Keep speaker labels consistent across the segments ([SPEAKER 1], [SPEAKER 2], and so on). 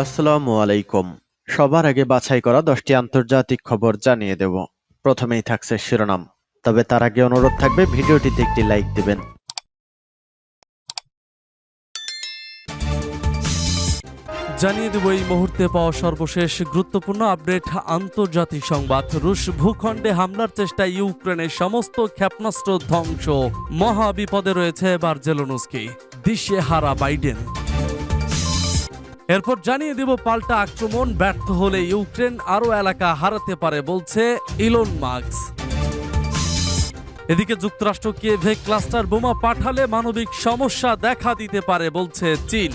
[SPEAKER 1] আসসালামু আলাইকুম। সবার আগে বাছাই করা দশটি আন্তর্জাতিক খবর জানিয়ে দেব। প্রথমেই থাকছে শিরোনাম। তবে তার আগে অনুরোধ থাকবে, ভিডিওটিতে একটি লাইক দিবেন।
[SPEAKER 2] জানিয়ে দেব, এই মুহূর্তে পাওয়া সর্বশেষ গুরুত্বপূর্ণ আপডেট। আন্তর্জাতিক সংবাদ, রুশ ভূখণ্ডে হামলার চেষ্টায় ইউক্রেনের সমস্ত ক্ষেপণাস্ত্র ধ্বংস। মহা বিপদে রয়েছে এবার জেলোনস্কি দিশে হারা বাইডেন। এরপর জানিয়ে দেব পাল্টা আক্রমণ, ব্যর্থ হলে ইউক্রেন আরও এলাকা হারাতে পারে বলছে ইলন মার্কস এদিকে যুক্তরাষ্ট্র কিয়েভে ক্লাস্টার বোমা পাঠালে মানবিক সমস্যা দেখা দিতে পারে বলছে চীন।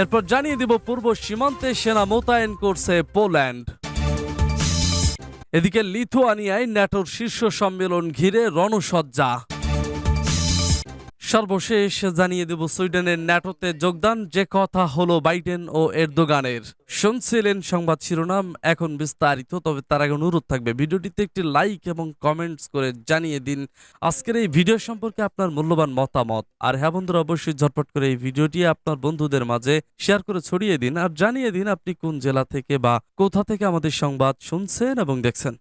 [SPEAKER 2] এরপর জানিয়ে দিব পূর্ব সীমান্তে সেনা মোতায়েন করছে পোল্যান্ড। এদিকে লিথুয়ানিয়ায় ন্যাটোর শীর্ষ সম্মেলন ঘিরে রণসজ্জা। সর্বশেষ জানিয়ে দেব সুইডেনের ন্যাটোতে যোগদান। যে কথা হলো বাইডেন ও এরদোগানের। শুনছিলেন সংবাদ শিরোনাম, এখন বিস্তারিত, তবে তার আগে অনুরোধ থাকবে, ভিডিওটিতে একটি লাইক এবং কমেন্টস করে জানিয়ে দিন। আজকের এই ভিডিও সম্পর্কে আপনার মূল্যবান মতামত। আর হ্যাঁ বন্ধুরা, অবশ্যই ঝটপট করে এই ভিডিওটি আপনার বন্ধুদের মাঝে শেয়ার করে ছড়িয়ে দিন। আর জানিয়ে দিন আপনি কোন জেলা থেকে বা কোথা থেকে আমাদের সংবাদ শুনছেন এবং দেখছেন।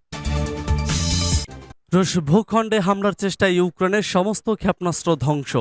[SPEAKER 2] রুশ ভূখণ্ডে হামলার চেষ্টায় ইউক্রেনের সমস্ত ক্ষেপণাস্ত্র ধ্বংস।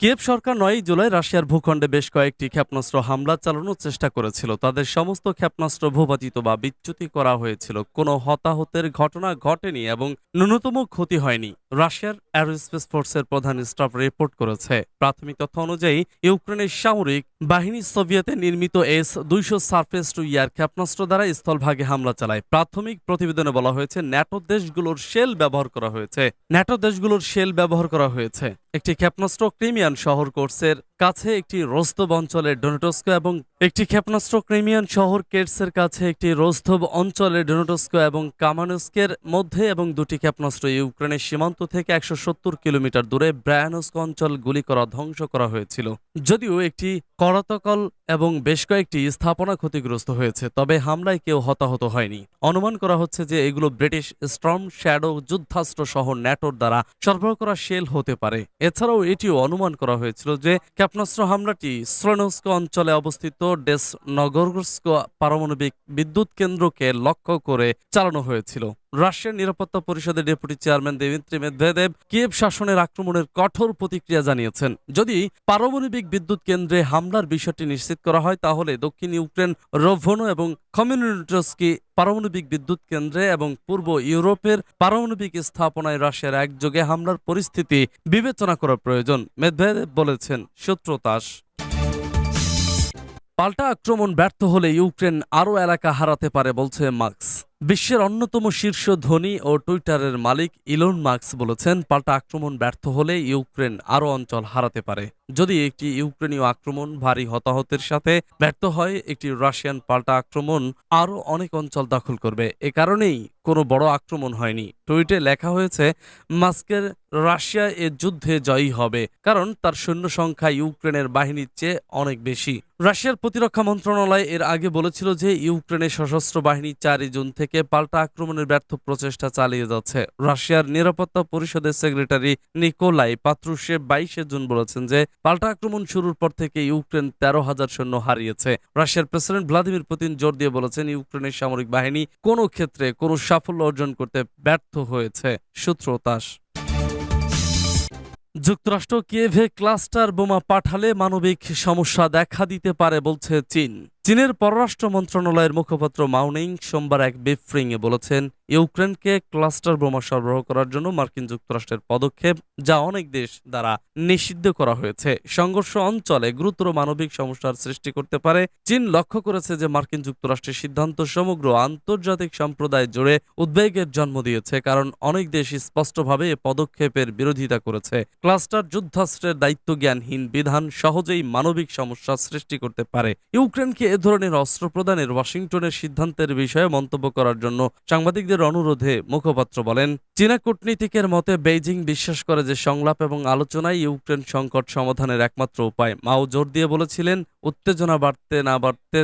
[SPEAKER 2] কিয়েভ সরকার নয় জুলাই রাশিয়ার ভূখণ্ডে বেশ কয়েকটি ক্ষেপণাস্ত্র হামলা চালানোর চেষ্টা করেছিল। তাদের সমস্ত ক্ষেপণাস্ত্র ভূপাতিত বা বিচ্যুতি করা হয়েছিল। কোনো হতাহতের ঘটনা ঘটেনি এবং ন্যূনতম ক্ষতি হয়নি। রাশিয়ার অ্যারোস্পেস ফোর্সের প্রধান স্টাফ রিপোর্ট করেছে, প্রাথমিক তথ্য অনুযায়ী ইউক্রেনের সামরিক বাহিনী সোভিয়েতে নির্মিত এস দুইশো সার্ফেস টু ইয়ার ক্ষেপণাস্ত্র দ্বারা স্থলভাগে হামলা চালায়। প্রাথমিক প্রতিবেদনে বলা হয়েছে, ন্যাটো দেশগুলোর শেল ব্যবহার করা হয়েছে। ন্যাটো দেশগুলোর শেল ব্যবহার করা হয়েছে। একটি ক্ষেপণাস্ত্র ক্রিমিয়ান শহর কোর্সের কাছে একটি রোস্তব অঞ্চলের ডোনেটস্কো এবং একটি ক্ষেপণাস্ত্র ক্রিমিয়ান শহর কেটসের কাছে একটি রোস্তব অঞ্চলের ডোনেটস্কো এবং কামানস্কের মধ্যে এবং দুটি ক্ষেপণাস্ত্র ইউক্রেনের সীমান্ত থেকে একশো সত্তর কিলোমিটার দূরে ব্রায়ানস্ক অঞ্চল গুলি করা ধ্বংস করা হয়েছিল। যদিও একটি করাতকল এবং বেশ কয়েকটি স্থাপনা ক্ষতিগ্রস্ত হয়েছে, তবে হামলায় কেউ হতাহত হয়নি। অনুমান করা হচ্ছে যে এগুলো ব্রিটিশ স্টর্ম শ্যাডো যুদ্ধাস্ত্র সহ ন্যাটোর দ্বারা সরবরাহ করা শেল হতে পারে। এছাড়াও এটিও অনুমান করা হয়েছিল যে ক্ষেপণাস্ত্র হামলাটি শ্রোনস্ক অঞ্চলে অবস্থিত ডেস নগরস্ক পারমাণবিক বিদ্যুৎ কেন্দ্রকে লক্ষ্য করে চালানো হয়েছিল। রাশিয়ার নিরাপত্তা পরিষদের deputy chairman Dmitry Medvedev Kiev শাসনের আক্রমণের কঠোর প্রতিক্রিয়া জানিয়েছেন। যদি পারমাণবিক বিদ্যুৎ কেন্দ্রে হামলার বিষয়টি নিশ্চিত করা হয়, তাহলে দক্ষিণ ইউক্রেন, রোভনো এবং কমিউনিটস্কি পারমাণবিক বিদ্যুৎ কেন্দ্রে এবং পূর্ব ইউরোপের পারমাণবিক স্থাপনায় রাশিয়ার একযোগে হামলার পরিস্থিতি বিবেচনা করা প্রয়োজন, মেদভেদেব বলেছেন। সূত্রতাস পাল্টা আক্রমণ ব্যর্থ হলে ইউক্রেন আরও এলাকা হারাতে পারে, বলছে মার্কস। বিশ্বের অন্যতম শীর্ষ ধনী ও টুইটারের মালিক ইলন মার্কস বলেছেন, পাল্টা আক্রমণ ব্যর্থ হলে ইউক্রেন আরও অঞ্চল হারাতে পারে। যদি একটি ইউক্রেনীয় আক্রমণ ভারী হতাহতের সাথে ব্যর্থ হয়, একটি রাশিয়ান পাল্টা আক্রমণ আরও অনেক অঞ্চল দখল করবে। এ কারণেই কোনো বড় আক্রমণ হয়নি। টুইটে লেখা হয়েছে, মাস্কের রাশিয়া এ যুদ্ধে জয়ী হবে, কারণ তার সৈন্য সংখ্যা ইউক্রেনের বাহিনীর চেয়ে অনেক বেশি। রাশিয়ার প্রতিরক্ষা মন্ত্রণালয় এর আগে বলেছিল যে, ইউক্রেনের সশস্ত্র বাহিনী চারই জুন থেকে পাল্টা আক্রমণের ব্যর্থ প্রচেষ্টা চালিয়ে যাচ্ছে। রাশিয়ার নিরাপত্তা পরিষদের সেক্রেটারি নিকোলাই পাত্রুশেভ বাইশে জুন বলেছেন যে, পাল্টা আক্রমণ শুরুর পর থেকে ইউক্রেন তেরো হাজার সৈন্য হারিয়েছে। রাশিয়ার প্রেসিডেন্ট ভ্লাদিমির পুতিন জোর দিয়ে বলেছেন, ইউক্রেনের সামরিক বাহিনী কোনো ক্ষেত্রে কোনো সাফল্য অর্জন করতে ব্যর্থ হয়েছে। সূত্র তাস। যুক্তরাষ্ট্র কিয়েভে ক্লাস্টার বোমা পাঠালে মানবিক সমস্যা দেখা দিতে পারে বলছে চীন। চীনের পররাষ্ট্র মন্ত্রণালয়ের মুখপাত্র মাউনিং সোমবার এক বিফ্রিংয়ে বলেছেন, ইউক্রেনকে ক্লাস্টার বোমা সরবরাহ করার জন্য মার্কিন যুক্তরাষ্ট্রের পদক্ষেপ যা অনেক দেশ দ্বারা নিষিদ্ধ করা হয়েছে। সংঘর্ষ অঞ্চলে গুরুতর মানবিক সমস্যার সৃষ্টি করতে পারে। চীন লক্ষ্য করেছে যে মার্কিন যুক্তরাষ্ট্রের সিদ্ধান্ত সমগ্র আন্তর্জাতিক সম্প্রদায় জুড়ে উদ্বেগের জন্ম দিয়েছে, কারণ অনেক দেশ স্পষ্টভাবে এ পদক্ষেপের বিরোধিতা করেছে। ক্লাস্টার যুদ্ধাস্ত্রের দায়িত্বজ্ঞানহীন বিধান সহজেই মানবিক সমস্যা সৃষ্টি করতে পারে। ইউক্রেনকে ধরনের অস্ত্র প্রদানের ওয়াশিংটনের সিদ্ধান্তের বিষয়ে মন্তব্য করার জন্য সাংবাদিকদের অনুরোধে মুখপাত্র বলেন। চীনা কূটনীতিকের মতে, বেইজিং বিশ্বাস করে যে সংলাপ এবং আলোচনায় ইউক্রেন সংকট সমাধানের একমাত্র উপায়। মাও জোর দিয়ে বলেছিলেন, উত্তেজনা বাড়তে না বাড়তে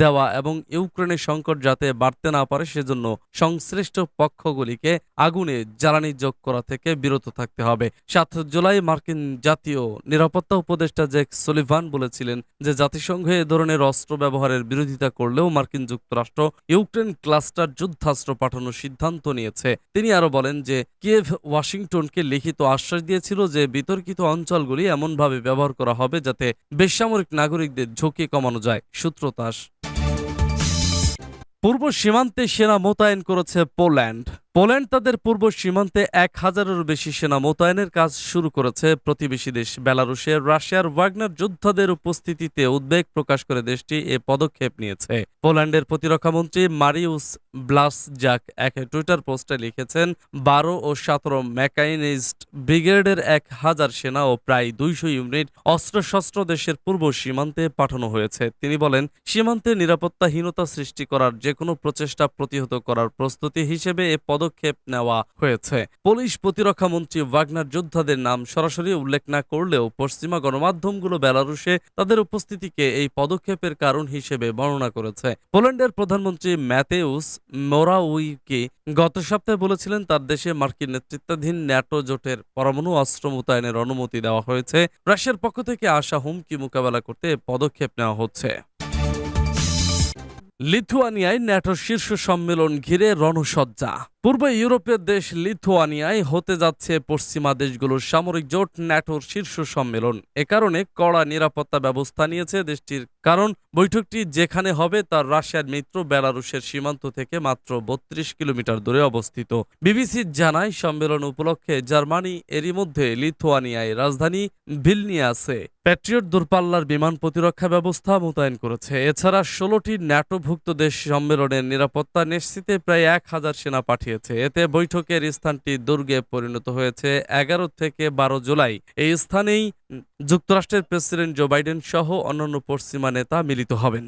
[SPEAKER 2] দেওয়া এবং ইউক্রেনের সংকট যাতে বাড়তে না পারে সেজন্য সংশ্লিষ্ট পক্ষগুলিকে আগুনে জ্বালানি যোগ করা থেকে বিরত থাকতে হবে। সাত জুলাই মার্কিন জাতীয় নিরাপত্তা উপদেষ্টা জেক সলিভান বলেছিলেন যে, জাতিসংঘ এ ধরনের অস্ত্র ব্যবহারের বিরোধিতা করলেও মার্কিন যুক্তরাষ্ট্র ইউক্রেন ক্লাস্টার যুদ্ধাস্ত্র পাঠানোর সিদ্ধান্ত নিয়েছে। তিনি আরও বলেন যে, কিয়েভ ওয়াশিংটনকে লিখিত আশ্বাস দিয়েছিল যে, বিতর্কিত অঞ্চলগুলি এমনভাবে ব্যবহার করা হবে যাতে বেসামরিক নাগরিকদের ঝুঁকি কমানো যায়। সূত্রতাস পূর্ব সীমান্তে সেনা মোতায়েন করেছে পোল্যান্ড। পোল্যান্ড তাদের পূর্ব সীমান্তে এক হাজারেরও বেশি সেনা মোতায়েনের কাজ শুরু করেছে। প্রতিবেশী দেশ বেলারুশের রাশিয়ার ওয়াগনার যোদ্ধাদের উপস্থিতিতে উদ্বেগ প্রকাশ করে দেশটি এ পদক্ষেপ নিয়েছে। পোল্যান্ডের প্রতিরক্ষামন্ত্রী মারিউস ব্লাসজাক এক টুইটার পোস্টে লিখেছেন, বারো ও সতেরো মেকানিজড ব্রিগেডের এক হাজার সেনা ও প্রায় দুইশো ইউনিট অস্ত্রশস্ত্র দেশের পূর্ব সীমান্তে পাঠানো হয়েছে। তিনি বলেন, সীমান্তে নিরাপত্তাহীনতা সৃষ্টি করার যে কোনো প্রচেষ্টা প্রতিহত করার প্রস্তুতি হিসেবে এ পদক্ষেপ নেওয়া হয়েছে। পুলিশ প্রতিরক্ষা মন্ত্রী ওয়াগনার যোদ্ধাদের নাম সরাসরি উল্লেখ না করলেও পশ্চিমা গণমাধ্যমগুলো বেলারুশে তাদের উপস্থিতিকে এই পদক্ষেপের কারণ হিসেবে বর্ণনা করেছে। পোল্যান্ডের প্রধানমন্ত্রী ম্যাতেউস মোরাউইকি গত সপ্তাহে বলেছিলেন, তার দেশে মার্কিন নেতৃত্বাধীন ন্যাটো জোটের পরমাণু অস্ত্র মোতায়েনের অনুমতি দেওয়া হয়েছে। রাশিয়ার পক্ষ থেকে আসা হুমকি মোকাবেলা করতে পদক্ষেপ নেওয়া হচ্ছে। লিথুয়ানিয়ায় ন্যাটোর শীর্ষ সম্মেলন ঘিরে রণসজ্জা। পূর্ব ইউরোপের দেশ লিথুয়ানিয়ায় হতে যাচ্ছে পশ্চিমা দেশগুলোর সামরিক জোট ন্যাটোর শীর্ষ সম্মেলন। এ কারণে কড়া নিরাপত্তা ব্যবস্থা নিয়েছে দেশটির, কারণ বৈঠকটি যেখানে হবে তার রাশিয়ার মিত্র বেলারুশের সীমান্ত থেকে মাত্র বত্রিশ কিলোমিটার দূরে অবস্থিত। বিবিসি জানায়, সম্মেলন উপলক্ষে জার্মানি এরই মধ্যে লিথুয়ানিয়ায় রাজধানী ভিলনিয়াসে প্যাট্রিয়ট দূরপাল্লার বিমান প্রতিরক্ষা ব্যবস্থা মোতায়েন করেছে। এছাড়া ষোলোটি ন্যাটোভুক্ত দেশ সম্মেলনের নিরাপত্তা নিশ্চিতে প্রায় এক হাজার সেনা পাঠিয়েছে এতে বৈঠকের স্থানটি দুর্গে পরিণত হয়েছে এগারো থেকে বারো জুলাই। এই স্থানেই যুক্তরাষ্ট্রের প্রেসিডেন্ট জো বাইডেন সহ অন্যান্য পশ্চিমা নেতা মিলিত হবেন।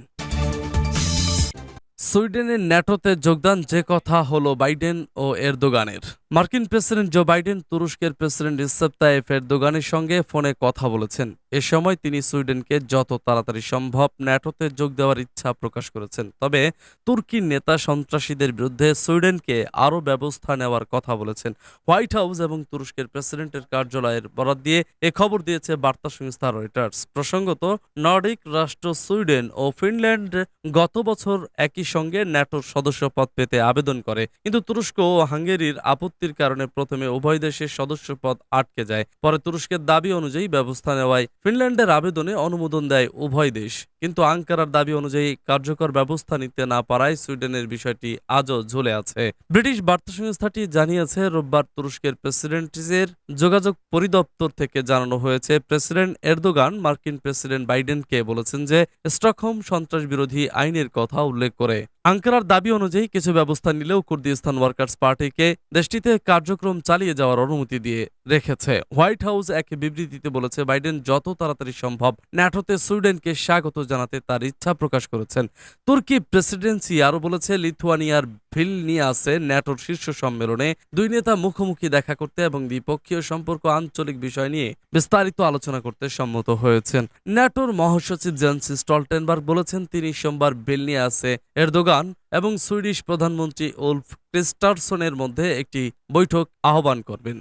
[SPEAKER 2] সুইডেনের ন্যাটোতে যোগদান যে কথা হলো বাইডেন ও এরদোগানের। মার্কিন প্রেসিডেন্ট জো বাইডেন তুরস্কের প্রেসিডেন্ট তাইয়েফ এরদোগানের সঙ্গে ফোনে কথা বলেছেন। এ সময় তিনি সুইডেনকে যত তাড়াতাড়ি সম্ভব ন্যাটোতে যোগ দেওয়ার ইচ্ছা প্রকাশ করেছেন। তবে তুর্কির নেতা সন্ত্রাসীদের বিরুদ্ধে সুইডেনকে আরও ব্যবস্থা নেওয়ার কথা বলেছেন। হোয়াইট হাউস এবং তুরস্কের প্রেসিডেন্টের কার্যালয়ের বরাদ দিয়ে এ খবর দিয়েছে বার্তা সংস্থা রয়টার্স। প্রসঙ্গত, নর্ডিক রাষ্ট্র সুইডেন ও ফিনল্যান্ড গত বছর একই সঙ্গে ন্যাটোর সদস্যপদ পেতে আবেদন করে। কিন্তু তুরস্ক ও হাঙ্গেরির আপত্তির কারণে প্রথমে উভয় দেশের সদস্যপদ আটকে যায়। পরে তুরস্কের দাবি অনুযায়ী ব্যবস্থা নেওয়ায় ফিনল্যান্ডের আবেদনে অনুমোদন দেয় উভয় দেশ। কিন্তু আঙ্কারার দাবি অনুযায়ী কার্যকর ব্যবস্থা নিতে না পারায় সুইডেনের বিষয়টি আজও ঝুলে আছে। ব্রিটিশ বার্তা সংস্থাটি জানিয়েছে, রোববার তুরস্কের প্রেসিডেন্টের যোগাযোগ পরিদপ্তর থেকে জানানো হয়েছে, প্রেসিডেন্ট এরদোগান মার্কিন প্রেসিডেন্ট বাইডেনকে বলেছেন যে, স্টকহোম সন্ত্রাস বিরোধী আইনের কথা উল্লেখ করে। আঙ্কারার দাবি অনুযায়ী কিছু ব্যবস্থা নিলেও কুর্দিস্তান ওয়ার্কার্স পার্টিকে দেশটিতে কার্যক্রম চালিয়ে যাওয়ার অনুমতি দিয়ে রেখেছে। হোয়াইট হাউস এক বিবৃতিতে বলেছে, বাইডেন যত তাড়াতাড়ি সম্ভব ন্যাটোতে সুইডেনকে স্বাগত জানাতে তার ইচ্ছা প্রকাশ করেছেন। তুর্কি প্রেসিডেন্সি আরও বলেছে, লিথুয়ানিয়ার ভিলনিয়াসে ন্যাটোর শীর্ষ সম্মেলনে। দুই নেতা মুখোমুখি দেখা করতে এবং দ্বিপক্ষীয় সম্পর্ক আঞ্চলিক বিষয় নিয়ে বিস্তারিত আলোচনা করতে সম্মত হয়েছেন। ন্যাটোর মহাসচিব জেন্সি স্টলটেনবার্গ বলেছেন, তিনি সোমবার বেলনিয়াসে এরদোগান এবং সুইডিশ প্রধানমন্ত্রী উলফ ক্রিস্টারসনের মধ্যে একটি বৈঠক আহ্বান করবেন।